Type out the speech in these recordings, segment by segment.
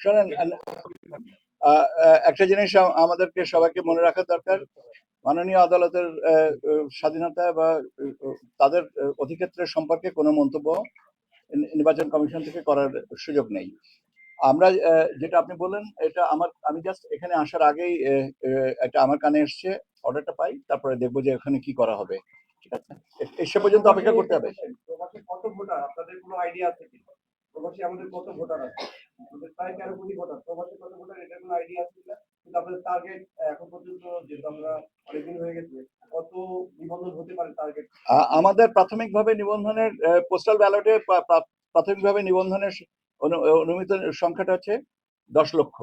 শোনেন একটা জিনিস আমাদেরকে সবাইকে মনে রাখা দরকার মাননীয় আদালতের স্বাধীনতা বা তাদের আহ, অধিক্ষেত্রের সম্পর্কে কোনো মন্তব্য নির্বাচন কমিশন থেকে করার সুযোগ নেই। আমরা যেটা আপনি বললেন এটা আমার আমি জাস্ট এখানে আসার আগেই এটা আমার কানে এসছে অর্ডারটা পাই তারপরে দেখব যে এখানে কি করা হবে। ঠিক আছে? এসে পর্যন্ত অপেক্ষা করতে হবে। কত ভোটার? আপনাদের কোনো আইডিয়া আছে কি? প্রবাসী আমাদের কত ভোটার আছে? আমাদের প্রায় তেরো কোটি ভোটার? প্রবাসী কত ভোটার? এটা কোনো আইডিয়া আছে কিনা? কিন্তু আমাদের টার্গেট এখন পর্যন্ত যেহেতু আমরা অনেকদিন হয়ে গেছে, কত হতে পারে টার্গেট আমাদের প্রাথমিকভাবে নিবন্ধনের পোস্টাল ব্যালটে প্রাথমিকভাবে নিবন্ধনের অনুমিত সংখ্যাটা হচ্ছে দশ লক্ষ।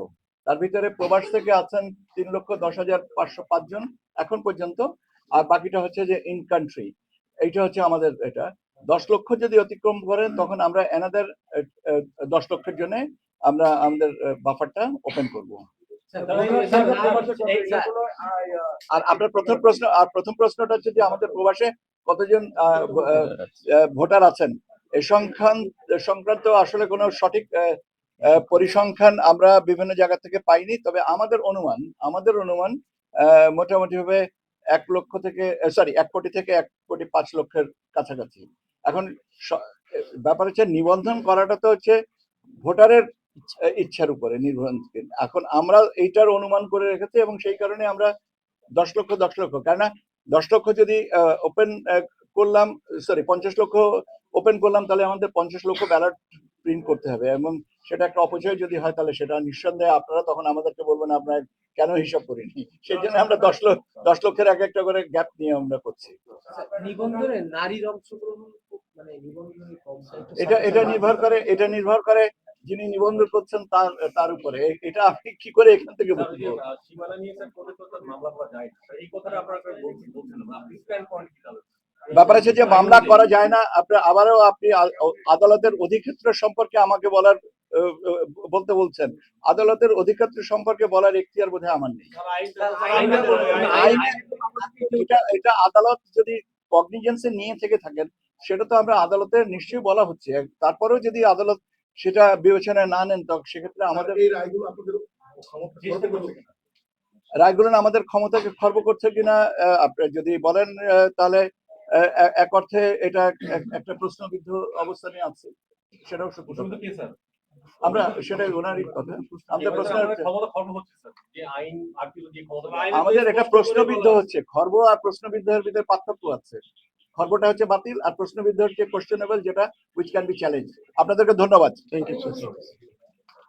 তার ভিতরে প্রবাস থেকে আছেন তিন লক্ষ দশ হাজার পাঁচশো পাঁচজন এখন পর্যন্ত। আর বাকিটা হচ্ছে যে ইন কান্ট্রি এইটা হচ্ছে আমাদের এটা। দশ লক্ষ যদি অতিক্রম করেন তখন আমরা এনাদের দশ লক্ষের জন্য আমরা আমাদের বাফারটা ওপেন করব। আর আপনার প্রথম প্রশ্ন আর প্রথম প্রশ্নটা হচ্ছে যে আমাদের প্রবাসে কতজন আহ, আহ, ভোটার আছেন? এই সংখ্যান সংক্রান্ত আসলে কোনো সঠিক আহ, আহ, পরিসংখ্যান আমরা বিভিন্ন জায়গা থেকে পাইনি তবে আমাদের অনুমান আমাদের অনুমান আহ, মোটামুটি ভাবে এক লক্ষ থেকে সরি এক কোটি থেকে এক কোটি পাঁচ লক্ষের কাছাকাছি। এখন ব্যাপার হচ্ছে নিবন্ধন করাটা তো হচ্ছে ভোটারের ইচ্ছার উপরে নির্ভরশীল। এখন আমরা এইটার অনুমান করে রেখেছি এবং সেই কারণে আমরা দশ লক্ষ দশ লক্ষ। কেননা দশ লক্ষ যদি ওপেন করলাম সরি পঞ্চাশ লক্ষ ওপেন করলাম তাহলে আমাদের পঞ্চাশ লক্ষ ব্যালট প্রিন্ট করতে হবে এবং সেটা একটা অপচয় যদি হয় তাহলে সেটা নিঃসন্দেহে আপনারা তখন আমাদেরকে বলবেন আপনার কেন হিসাব করিনি? সেই জন্য আমরা দশ লক্ষ দশ লক্ষের এক একটা করে গ্যাপ নিয়ে আমরা করছি। নিবন্ধনে নারীর অংশগ্রহণ এটা এটা নির্ভর করে এটা নির্ভর করে যিনি নিবন্ধন করছেন তার তার উপরে। এটা আপনি কি করে এখান থেকে আপনারা তাহলে? ব্যাপার আছে যে মামলা করা যায় না। আপনি আবারও আপনি আদালতের অধিক্ষেত্র সম্পর্কে আমাকে বলার বলতে বলছেন। আদালতের অধিক্ষেত্র সম্পর্কে বলার এখতিয়ার বোধহয় আমার নেই। এটা এটা আদালত যদি কগনিজেন্সে নিয়ে থেকে থাকেন সেটা তো আমরা আদালতে নিশ্চয়ই বলা হচ্ছে। তারপরেও যদি আদালত সেটা বিবেচনায় না নেন তখন সেক্ষেত্রে আমাদের এই রায়গুলো আপনাদের আমাদের ক্ষমতাকে খর্ব করছে কিনা আপনি যদি বলেন আহ, তাহলে এক অর্থে এটা এক- এক- একটা প্রশ্নবিদ্ধ অবস্থানে আছে সেটাও আমরা সেটাই ওনারই কথা। আমাদের প্রশ্ন আমাদের এটা প্রশ্নবিদ্ধ হচ্ছে। খর্ব আর প্রশ্নবিদ্ধের ভিতরে পার্থক্য আছে। খর্বটা হচ্ছে বাতিল আর প্রশ্নবিদ্ধ হচ্ছে কোশ্চেনেবল যেটা উইচ ক্যান বি চ্যালেঞ্জ আপনাদেরকে ধন্যবাদ। Thank you